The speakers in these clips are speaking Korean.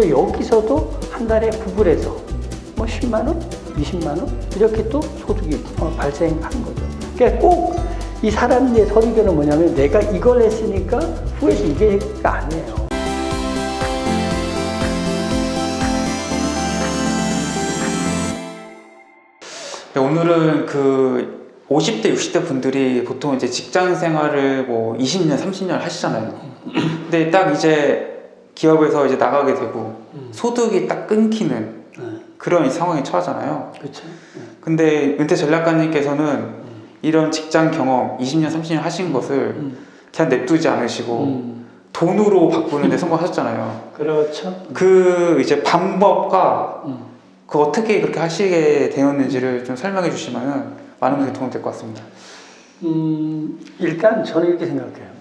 또 여기서도 한 달에 구글에서 뭐 10만 원, 20만 원 이렇게 또 소득이 어, 발생하는 거죠. 그러니까 꼭 이 사람들의 설의견은 뭐냐면 내가 이걸 했으니까 후에서 이게가 아니에요. 네, 오늘은 그 50대, 60대 분들이 보통 이제 직장 생활을 뭐 20년, 30년 하시잖아요. 근데 딱 이제 기업에서 이제 나가게 되고 소득이 딱 끊기는 네, 그런 상황이 처하잖아요. 그렇죠. 근데 은퇴 전략가님께서는 이런 직장 경험 20년, 30년 하신 것을 음. 그냥 냅두지 않으시고 음, 돈으로 바꾸는데 성공하셨잖아요. 그렇죠. 그 이제 방법과 음. 그 어떻게 그렇게 하시게 되었는지를 좀 설명해 주시면 많은 분들이 도움이 될것 같습니다. 음, 일단 저는 이렇게 생각해요.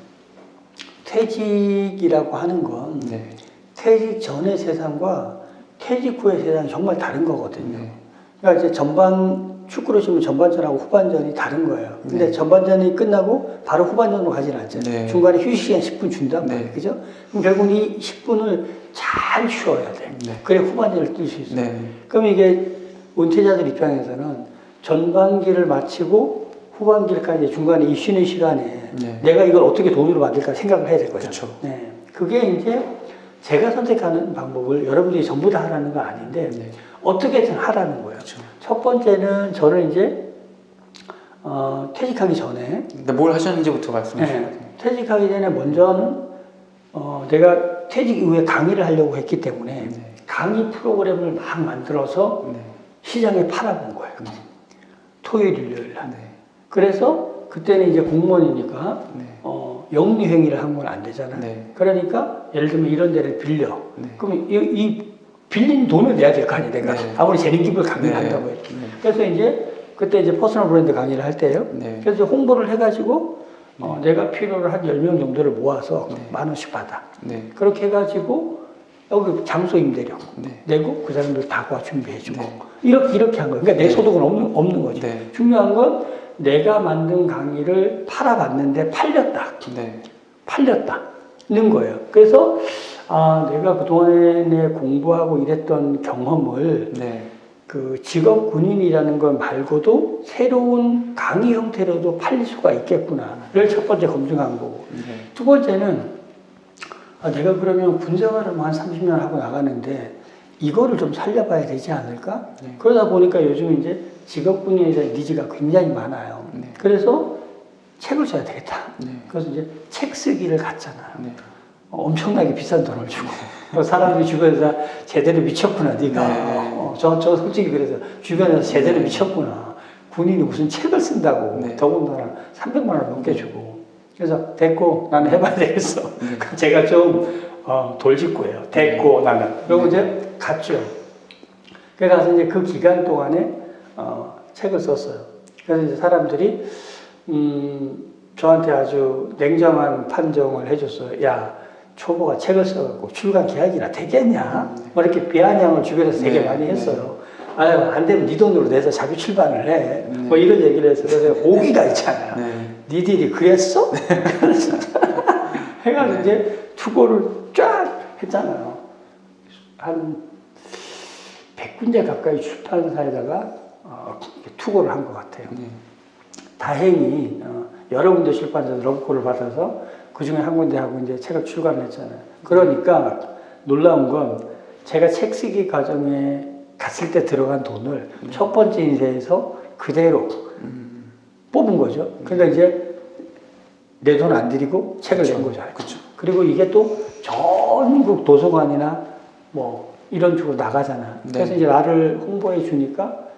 퇴직이라고 하는 건 네. 퇴직 전의 세상과 퇴직 후의 세상이 정말 다른 거거든요. 네. 그러니까 이제 전반 축구로 치면 전반전하고 후반전이 다른 거예요. 근데 네. 전반전이 끝나고 바로 후반전으로 가지는 않잖아요. 네. 중간에 휴식 시간 10분 준단 네. 말이에요. 그죠? 그럼 결국은 이 10분을 잘 쉬어야 돼. 네. 그래 후반전을 뛸 수 있어요. 네. 그럼 이게 은퇴자들 입장에서는 전반기를 마치고 후반기까지 중간에 이 쉬는 시간에 네. 내가 이걸 어떻게 돈으로 만들까 생각을 해야 될 거죠. 그쵸. 네. 그게 이제 제가 선택하는 방법을 여러분들이 전부 다 하라는 건 아닌데 네. 어떻게든 하라는 거예요. 그렇죠. 첫 번째는 저는 이제 어, 퇴직하기 전에 근데 뭘 하셨는지부터 말씀해 주시면 네, 퇴직하기 전에 먼저는 어, 내가 퇴직 이후에 강의를 하려고 했기 때문에 네. 강의 프로그램을 막 만들어서 네. 시장에 팔아본 거예요. 토요일, 일요일 날. 네. 그래서 그때는 이제 공무원이니까 네. 어, 영리행위를 한 건 안 되잖아요. 네. 그러니까 예를 들면 이런 데를 빌려. 네. 그럼 이, 이 빌린 돈을 내야 될 거 아니에요, 내가. 네. 아무리 재능기부를 강의를 네. 한다고 해도. 네. 그래서 이제 그때 이제 퍼스널 브랜드 강의를 할 때예요. 네. 그래서 홍보를 해가지고 어, 내가 필요로 한 10명 정도를 모아서 네. 만 원씩 받아. 네. 그렇게 해가지고 여기 장소 임대료 네. 내고 그 사람들 다과 준비해주고 네. 이렇게 이렇게 한 거예요. 그러니까 내 네. 소득은 없는, 없는 거지. 네. 중요한 건 내가 만든 강의를 팔아봤는데 팔렸다. 네. 팔렸다는 거예요. 그래서 아, 내가 그동안에 공부하고 이랬던 경험을 네. 그 직업 군인이라는 것 말고도 새로운 강의 형태로도 팔릴 수가 있겠구나를 첫 번째 검증한 거고 네. 두 번째는 아, 내가 그러면 군 생활을 뭐한 30년 하고 나가는데 이거를 좀 살려봐야 되지 않을까? 네. 그러다 보니까 요즘 이제 직업군인에 대한 니즈가 굉장히 많아요. 네. 그래서 책을 써야 되겠다. 네. 그래서 이제 책 쓰기를 갔잖아요. 네. 어, 엄청나게 비싼 돈을 주고 그래서 사람들이 주변에서 제대로 미쳤구나 네가 네. 어, 저, 저 솔직히 그래서 주변에서 제대로 미쳤구나 군인이 무슨 책을 쓴다고 네. 더군다나 300만 원 넘게 주고 그래서 됐고 나는 해봐야 되겠어 네. 제가 좀 어, 돌직구예요 됐고 나는 그리고 이제 갔죠 그래 가서 이제 그 기간 동안에 어, 책을 썼어요 그래서 이제 사람들이 음, 저한테 아주 냉정한 판정을 해줬어요. 야, 초보가 책을 써갖고 출간 계약이나 되겠냐? 뭐 이렇게 비아냥을 주변에서 되게 네, 많이 네. 했어요. 아유, 안 되면 네 돈으로 내서 자기 출版을 해. 네. 뭐 이런 얘기를 해서 그래서 오기가 있잖아요. 네. 니들이 그랬어? 해가지고 이제 투고를 쫙 했잖아요. 한 100군데 가까이 출판사에다가 어, 투고를 한 것 같아요. 네. 다행히 어, 여러 군데 출판사에서 러브콜을 받아서 그 중에 한 군데하고 이제 책을 출간을 했잖아요. 그러니까 놀라운 건 제가 책 쓰기 과정에 갔을 때 들어간 돈을 첫 번째 인쇄에서 그대로 뽑은 거죠. 그러니까 이제 내 돈 안 들이고 책을 낸 거죠. 그쵸. 그리고 이게 또 전국 도서관이나 뭐 이런 쪽으로 나가잖아. 네. 그래서 이제 나를 홍보해 주니까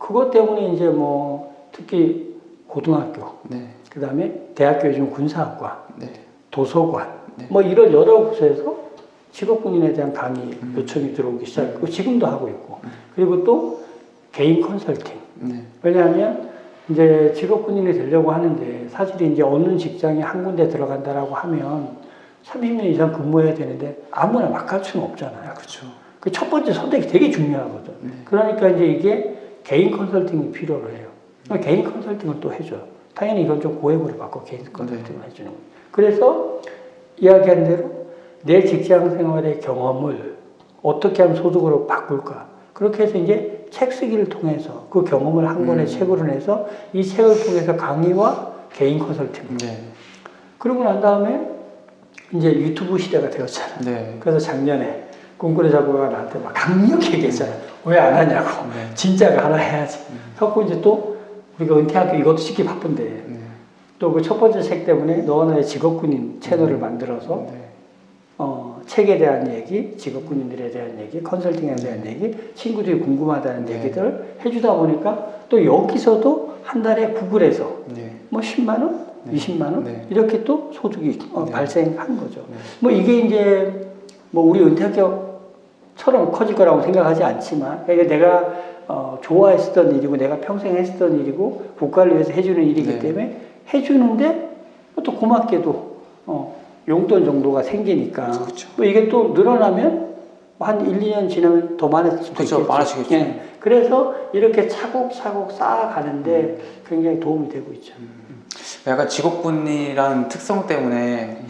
그것 때문에 이제 뭐 특히 고등학교, 네. 그 다음에 대학교 요즘 군사학과, 네. 도서관, 네. 뭐 이런 여러 곳에서 직업군인에 대한 강의 음. 요청이 들어오기 시작했고 지금도 하고 있고 그리고 또 개인 컨설팅. 네. 왜냐하면 이제 직업군인이 되려고 하는데 사실 이제 어느 직장에 한 군데 들어간다라고 하면 30년 이상 근무해야 되는데 아무나 막 갈 수는 없잖아요. 그렇죠. 그 첫 번째 선택이 되게 중요하거든. 네. 그러니까 이제 이게 개인 컨설팅이 필요로 해요. 그러니까 개인 컨설팅을 또 해줘요. 당연히 이건 좀 고액으로 받고 개인 컨설팅을 해주는 거예요. 그래서 이야기한 대로 내 직장 생활의 경험을 어떻게 하면 소득으로 바꿀까? 그렇게 해서 이제 책 쓰기를 통해서 그 경험을 한 권의 음. 책으로 내서 이 책을 통해서 강의와 개인 컨설팅. 네. 그러고 난 다음에 이제 유튜브 시대가 되었잖아. 네. 그래서 작년에 꿈꾸는 작가가 나한테 막 강력히 얘기했잖아. 왜안 하냐고. 네. 진짜가 하나 해야지. 그래갖고 이제 또 우리가 은퇴학교 이것도 찍기 바쁜데 네. 또그 첫 번째 책 때문에 너와 나의 직업군인 채널을 만들어서 네. 어, 책에 대한 얘기, 직업군인들에 대한 얘기, 컨설팅에 대한 얘기, 친구들이 궁금하다는 네. 얘기들을 해주다 보니까 또 여기서도 한 달에 구글에서 네. 뭐 10만 원, 네. 20만 원 네. 이렇게 또 소득이 어, 네. 발생한 거죠. 네. 뭐 이게 이제 뭐 우리 은퇴학교 처럼 커질 거라고 생각하지 않지만 그러니까 내가 어, 좋아했었던 일이고 내가 평생 했었던 일이고 국가를 위해서 해주는 일이기 네. 때문에 해주는데 또 고맙게도 어, 용돈 정도가 생기니까 그렇죠. 뭐 이게 또 늘어나면 한 1, 2년 지나면 더 많아질 수도 그렇죠. 있겠죠. 많아지겠죠. 예. 그래서 이렇게 차곡차곡 쌓아가는데 음. 굉장히 도움이 되고 있죠. 약간 직업군이라는 특성 때문에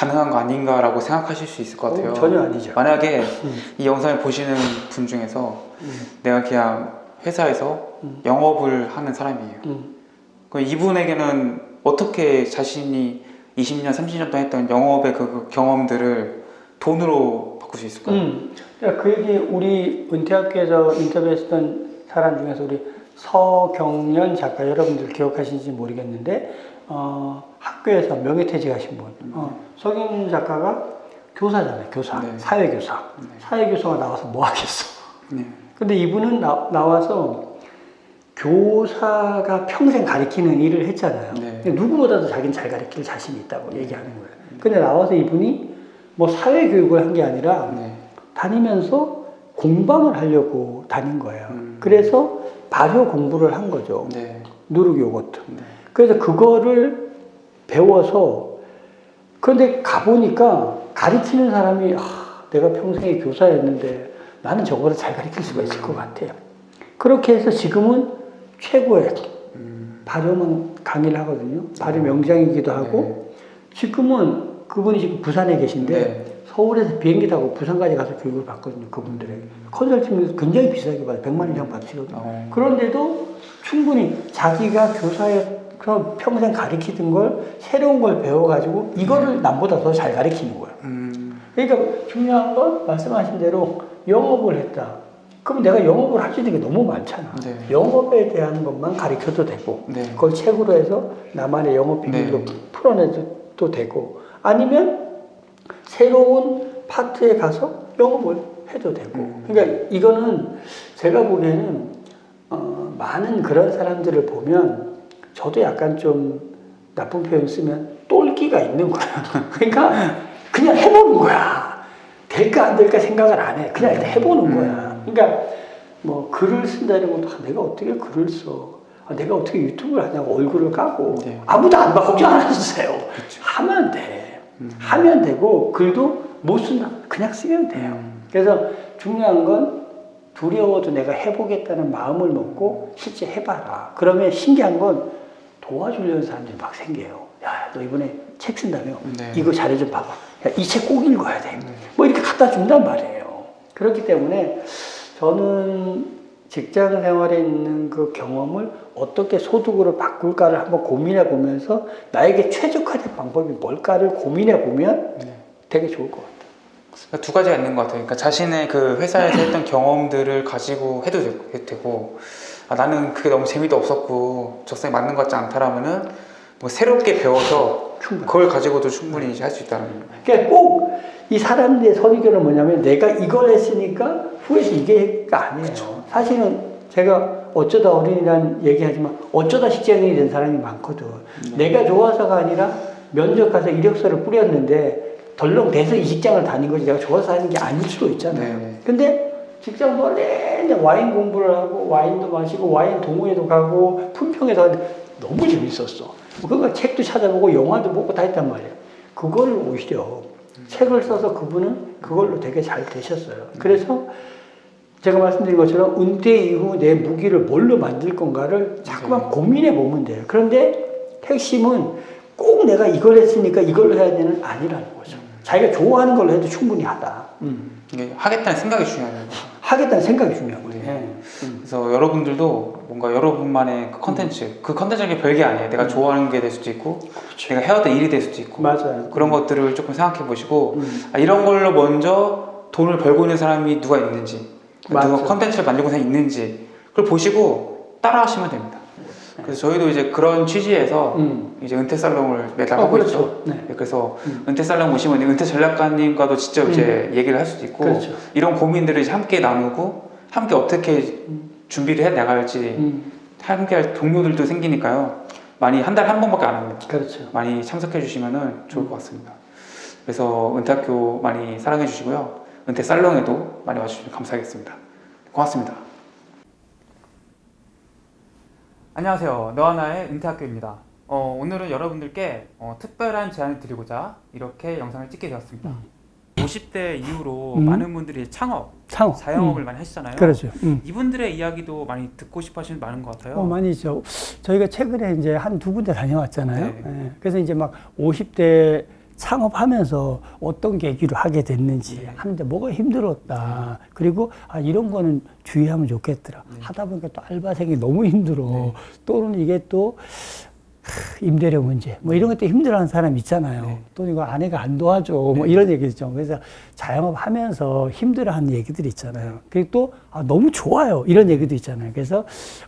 가능한 거 아닌가라고 생각하실 수 있을 것 같아요. 어, 전혀 아니죠. 만약에 음. 이 영상을 보시는 분 중에서 음. 내가 그냥 회사에서 음. 영업을 하는 사람이에요. 음. 그럼 이분에게는 어떻게 자신이 20년, 30년 동안 했던 영업의 그, 그 경험들을 돈으로 바꿀 수 있을까요? 음. 그러니까 그 얘기 우리 은퇴학교에서 인터뷰했던 사람 중에서 우리 서경련 작가 여러분들 기억하시는지 모르겠는데 어, 학교에서 명예퇴직하신 분 어, 서경련 작가가 교사잖아요 교사 네. 사회교사 네. 사회교사가 나와서 뭐 하겠어 네. 근데 이분은 나, 나와서 교사가 평생 가르치는 일을 했잖아요. 네. 누구보다도 자기는 잘 가르칠 자신이 있다고 얘기하는 거예요. 근데 나와서 이분이 뭐 사회교육을 한 게 아니라 네. 다니면서 공방을 하려고 다닌 거예요. 음. 그래서 발효 공부를 한 거죠. 네. 누룩 요거트. 네. 그래서 그거를 배워서 그런데 가보니까 가르치는 사람이 아, 내가 평생에 교사였는데 나는 저거를 잘 가르칠 수가 있을 것 같아요. 그렇게 해서 지금은 최고의 음. 발효만 강의를 하거든요. 발효 명장이기도 하고 지금은 그분이 지금 부산에 계신데 네. 서울에서 비행기 타고 부산까지 가서 교육을 받거든요. 그분들에게. 컨설팅도 굉장히 비싸게 받아요. 100만 원 이상 받으시거든요. 어. 그런데도 충분히 자기가 교사 에서 평생 가르치던 걸 새로운 걸 배워가지고 이거를 남보다 더 잘 가르치는 거예요. 음. 그러니까 중요한 건 말씀하신 대로 영업을 했다. 그럼 내가 영업을 할 수 있는 게 너무 많잖아. 네. 영업에 대한 것만 가르쳐도 되고 네. 그걸 책으로 해서 나만의 영업 비밀로 네. 풀어내도 되고 아니면 새로운 파트에 가서 영업을 해도 되고 음. 그러니까 이거는 제가 보기에는 어, 많은 그런 사람들을 보면 저도 약간 좀 나쁜 표현 쓰면 똘끼가 있는 거야. 그러니까 그냥 해보는 거야. 될까 안 될까 생각을 안 해. 그냥 일단 해보는 거야. 그러니까 뭐 글을 쓴다는 것도 아, 내가 어떻게 글을 써? 아, 내가 어떻게 유튜브를 하냐고 얼굴을 까고 네. 아무도 안 봐 걱정 안 하세요. 하면 돼. 음. 하면 되고 글도 못 쓴다. 그냥 쓰면 돼요. 음. 그래서 중요한 건 두려워도 내가 해보겠다는 마음을 먹고 실제 해봐라. 그러면 신기한 건 도와주려는 사람들이 막 생겨요 야 너 이번에 책 쓴다며 네. 이거 자료 좀 봐봐 이책 꼭 읽어야 돼뭐 이렇게 갖다 준단 말이에요 그렇기 때문에 저는 직장 생활에 있는 그 경험을 어떻게 소득으로 바꿀까를 한번 고민해 보면서 나에게 최적화된 방법이 뭘까를 고민해 보면 네. 되게 좋을 것 같아요. 그러니까 두 가지가 있는 것 같아요. 그러니까 자신의 그 회사에서 했던 경험들을 가지고 해도 되고 아, 나는 그게 너무 재미도 없었고 적성에 맞는 것 같지 않다라면은 뭐 새롭게 배워서 충분히. 그걸 가지고도 충분히 이제 할수 있다는 거예요. 그러니까 꼭 이 사람들의 선의견은 뭐냐면 내가 이걸 했으니까 후에서 이게가 아니에요. 사실은 제가 어쩌다 어린이란 얘기하지만 어쩌다 직장인이 된 사람이 많거든. 내가 좋아서가 아니라 면접 가서 이력서를 뿌렸는데 덜렁대서 이 직장을 다닌 거지 내가 좋아서 하는 게 아닐 수도 있잖아요. 네. 근데 직장 뭐 내내 와인 공부를 하고 와인도 마시고 와인 동호회도 가고 품평회도 하는데 너무 재밌었어. 그거 책도 찾아보고 영화도 보고 다 했단 말이에요. 그걸 오히려 책을 써서 그분은 그걸로 되게 잘 되셨어요. 그래서 제가 말씀드린 것처럼 은퇴 이후 내 무기를 뭘로 만들 건가를 자꾸만 고민해 보면 돼요. 그런데 핵심은 꼭 내가 이걸 했으니까 이걸로 해야 되는 아니라는 거죠. 자기가 좋아하는 걸로 해도 충분히 하다. 음. 하겠다는 생각이 중요해요. 하겠다는 생각이 중요한 거예요. 예. 그래서 여러분들도 뭔가 여러분만의 그 컨텐츠, 그 컨텐츠는 별게 아니에요. 내가 좋아하는 게 될 수도 있고, 내가 해왔던 일이 될 수도 있고, 맞아요. 그런 것들을 조금 생각해 보시고, 음. 아, 이런 걸로 먼저 돈을 벌고 있는 사람이 누가 있는지, 누가 맞죠. 컨텐츠를 만들고 있는 사람이 있는지, 그걸 보시고 따라 하시면 됩니다. 그래서 저희도 이제 그런 취지에서 음. 이제 은퇴 살롱을 매달 어, 하고 있죠. 그렇죠. 네. 네, 그래서 음. 은퇴 살롱 오시면 은퇴 전략가님과도 직접 이제 얘기를 할 수도 있고 그렇죠. 이런 고민들을 이제 함께 나누고 함께 어떻게 준비를 해 나갈지 음. 함께 할 동료들도 생기니까요. 많이 한 달에 한 번밖에 안 합니다. 그렇죠. 많이 참석해 주시면 좋을 것 같습니다. 그래서 은퇴학교 많이 사랑해 주시고요. 은퇴 살롱에도 많이 와주시면 감사하겠습니다. 고맙습니다. 안녕하세요. 너하나의 은퇴학교입니다. 어, 오늘은 여러분들께 어, 특별한 제안을 드리고자 이렇게 영상을 찍게 되었습니다. 50대 이후로 음. 많은 분들이 창업, 창업. 자영업을 많이 하시잖아요. 음. 그렇죠. 음. 이분들의 이야기도 많이 듣고 싶어 하시는 많은 것 같아요. 어, 많이 있죠. 저희가 최근에 이제 한 두 군데 다녀왔잖아요. 네. 예. 그래서 이제 막 50대 창업하면서 어떤 계기로 하게 됐는지 네. 하는데 뭐가 힘들었다. 그리고 아 이런 거는 주의하면 좋겠더라. 네. 하다 보니까 또 알바생이 너무 힘들어. 또는 이게 또 하, 임대료 문제 뭐 이런 것도 힘들어하는 사람 있잖아요. 네. 또 이거 아내가 안 도와줘 뭐 이런 얘기죠. 그래서 자영업 하면서 힘들어하는 얘기들 있잖아요. 그리고 또 아, 너무 좋아요 이런 얘기도 있잖아요. 그래서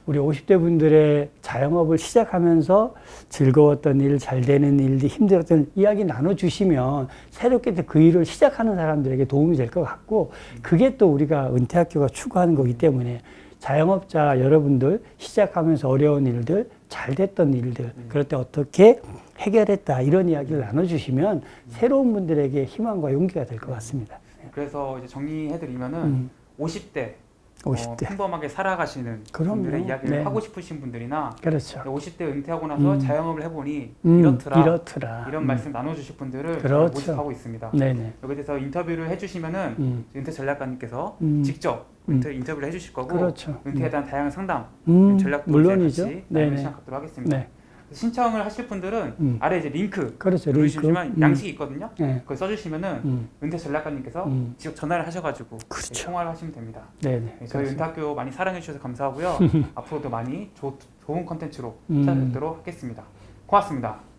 우리 50대 분들의 자영업을 시작하면서 즐거웠던 일, 잘 되는 일들, 힘들었던 이야기 나눠주시면 새롭게 또그 일을 시작하는 사람들에게 도움이 될 것 같고 그게 또 우리가 은퇴학교가 추구하는 거기 때문에 자영업자 여러분들 시작하면서 어려운 일들, 잘 됐던 일들, 그럴 때 어떻게 해결했다 이런 이야기를 나눠주시면 새로운 분들에게 희망과 용기가 될 것 같습니다. 그래서 이제 정리해드리면은 음. 50대, 50대. 어, 평범하게 살아가시는 그럼요. 분들의 이야기를 네. 하고 싶으신 분들이나 그렇죠. 50대 은퇴하고 나서 음. 자영업을 해보니 음, 이렇더라, 이렇더라. 이런 음. 말씀 나눠주실 분들을 그렇죠. 모집하고 있습니다. 네네. 여기에 대해서 인터뷰를 해주시면은 음. 은퇴 전략가님께서 음. 직접 음. 은퇴 인터뷰를 해주실 거고 그렇죠. 은퇴에 대한 다양한 상담, 음, 전략도 물론이죠. 같이 네네. 시간 갖도록 하겠습니다. 네. 신청을 하실 분들은 음. 아래 이제 링크 그렇죠. 링크. 누르시면 음. 양식이 있거든요. 네. 그걸 써주시면은 음. 은퇴 전략가님께서 음. 직접 전화를 하셔가지고 그렇죠. 통화를 하시면 됩니다. 네네. 네, 저희 그렇습니다. 은퇴학교 많이 사랑해 주셔서 감사하고요. 앞으로도 많이 조- 좋은 컨텐츠로 음. 찾아뵙도록 하겠습니다. 고맙습니다.